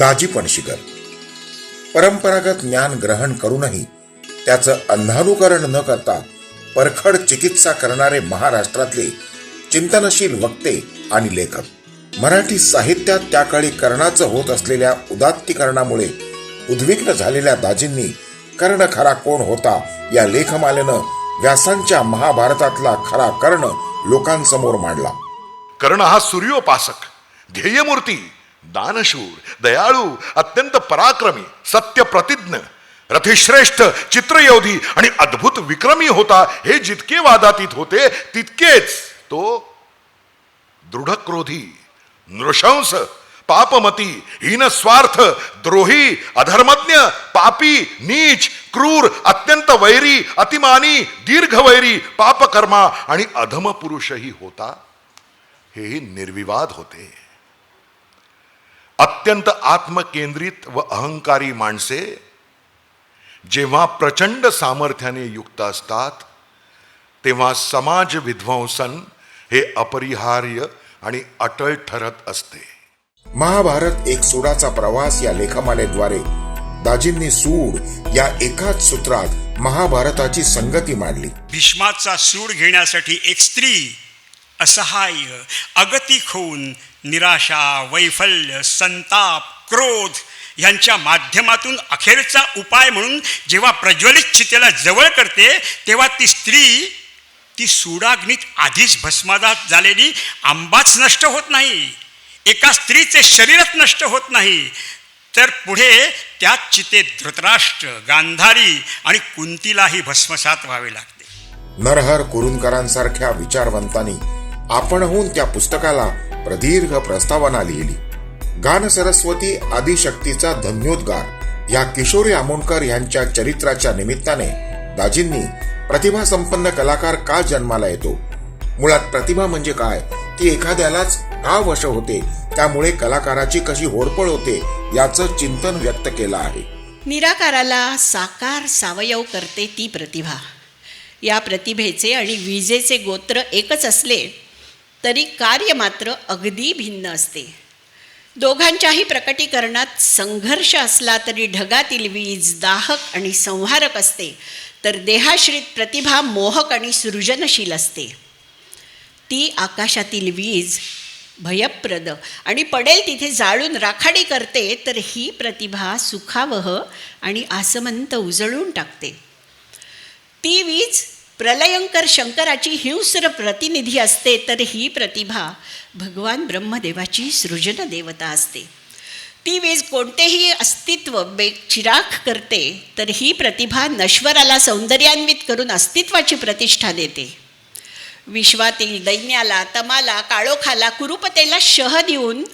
दाजी पणशीकर परंपरागत ज्ञान ग्रहण करूनही त्याचं अंधानुकरण न करता परखड चिकित्सा करणारे महाराष्ट्रातले चिंतनशील वक्ते आणि लेखक. मराठी साहित्यात त्या काळी कर्णाचं होत असलेल्या उदात्तीकरणामुळे उद्विग्न झालेल्या दाजींनी कर्ण खरा कोण होता या लेखमालेनं व्यासांच्या महाभारतातला खरा कर्ण लोकांसमोर मांडला. कर्ण हा सूर्योपासक ध्येयमूर्ती दानशूर दयाळू अत्यंत पराक्रमी सत्य प्रतिज्ञ रथिश्रेष्ठ चित्रयोधी आणि अद्भुत विक्रमी होता हे जितके वादातीत होते तितकेच तो दृढक्रोधी नृशंस पापमती हीनस्वार्थ द्रोही अधर्मज्ञ पापी नीच क्रूर अत्यंत वैरी अतिमानी दीर्घवैरी पापकर्मा आणि अधम पुरुषही होता हेही निर्विवाद होते. अत्यंत आत्मकेंद्रित व अहंकारी माणसे जेव्हा प्रचंड सामर्थ्याने युक्त असतात तेव्हा समाज विध्वंसन हे अपरिहार्य आणि अटळ ठरत असते. महाभारत एक सूडाचा प्रवास या लेखमालेद्वारे दाजींनी सूड या एकाच सूत्रात महाभारताची संगती मांडली. भीष्माचा सूड घेण्यासाठी एक स्त्री असहाय्य अगतिक होऊन निराशा वैफल्य संताप क्रोध यांच्या माध्यमातून अखेरचा उपाय म्हणून जेव्हा प्रज्वलित चितेला जवळ करते तेव्हा ती स्त्री ती सूडाग्नीत आधीच भस्मादात झालेली आंबाच नष्ट होत नाही. एका स्त्रीचे शरीरच नष्ट होत नाही. तर पुढे त्याच चितेत धृतराष्ट्र गांधारी आणि कुंतीलाही भस्मसात व्हावे लागते. नरहर कुरुंदकरांसारख्या विचारवंतांनी आपणहून त्या पुस्तकाला प्रदीर्घ प्रस्तावना लिहिली. गान सरस्वती आदिशक्तीचा धन्योद्गार या किशोरी आमोणकर यांच्या चरित्राच्या निमित्ताने दाजींनी प्रतिभा संपन्न कलाकार का जन्माला येतो? मुळात प्रतिभा म्हणजे काय? ती एखाद्यालाच का वश होते? त्यामुळे कलाकाराची कशी होरपळ होते? याचं चिंतन व्यक्त केलं आहे. निराकाराला साकार सावयव करते ती प्रतिभा. या प्रतिभेचे आणि विजेचे गोत्र एकच असले तरी कार्य मात्र अगदी भिन्न असते. दोघांच्याही प्रकटीकरणात संघर्ष असला तरी ढगातील वीज दाहक आणि संहारक असते तर देहाश्रित प्रतिभा मोहक आणि सृजनशील असते. ती आकाशातील वीज भयप्रद आणि पडेल तिथे जाळून राखाडी करते तर ही प्रतिभा सुखावह आणि आसमंत उजळून टाकते. ती वीज प्रलयंकर शंकराची हिंस्र प्रतिनिधी असते तर ही प्रतिभा भगवान ब्रह्मदेवाची सृजन देवता असते. ती वीज कोणतेही अस्तित्व बे चिराख करते तर ही प्रतिभा नश्वराला सौंदर्यान्वित करून अस्तित्वाची प्रतिष्ठा देते. विश्वातील दैन्याला तमाला काळोखाला कुरुपतेला शह देऊन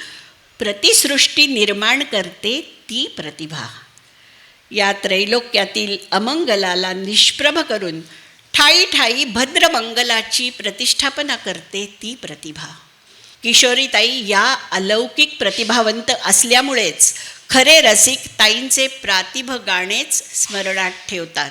प्रतिसृष्टी निर्माण करते ती प्रतिभा. या त्रैलोक्यातील अमंगलाला निष्प्रभ करून ठाई ठाई भद्रमंगलाची प्रतिष्ठापना करते ती प्रतिभा. किशोरीताई या अलौकिक प्रतिभावंत असल्यामुळेच खरे रसिक ताईंचे प्रातिभ गाणेच स्मरणात ठेवतात.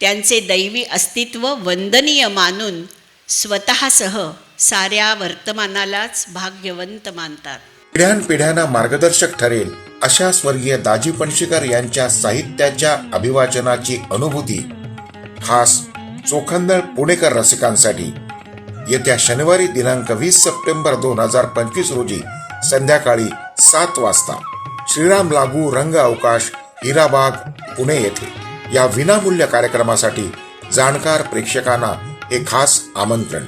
त्यांचे दैवी अस्तित्व वंदनीय मानून स्वतःसह साऱ्या वर्तमानालाच भाग्यवंत मानतात. पिढ्यानपिढ्यांना मार्गदर्शक ठरेल अशा स्वर्गीय दाजी पणशीकर यांच्या साहित्याच्या अभिवाचनाची अनुभूती. खास चोखंदळ पुणेकर रसिकांसाठी येत्या शनिवारी दिनांक वीस सप्टेंबर दोन हजार पंचवीस रोजी संध्याकाळी सात वाजता श्रीराम लागू रंग अवकाश हिराबाग पुणे येथे या विनामूल्य कार्यक्रमासाठी जाणकार प्रेक्षकांना एक खास आमंत्रण.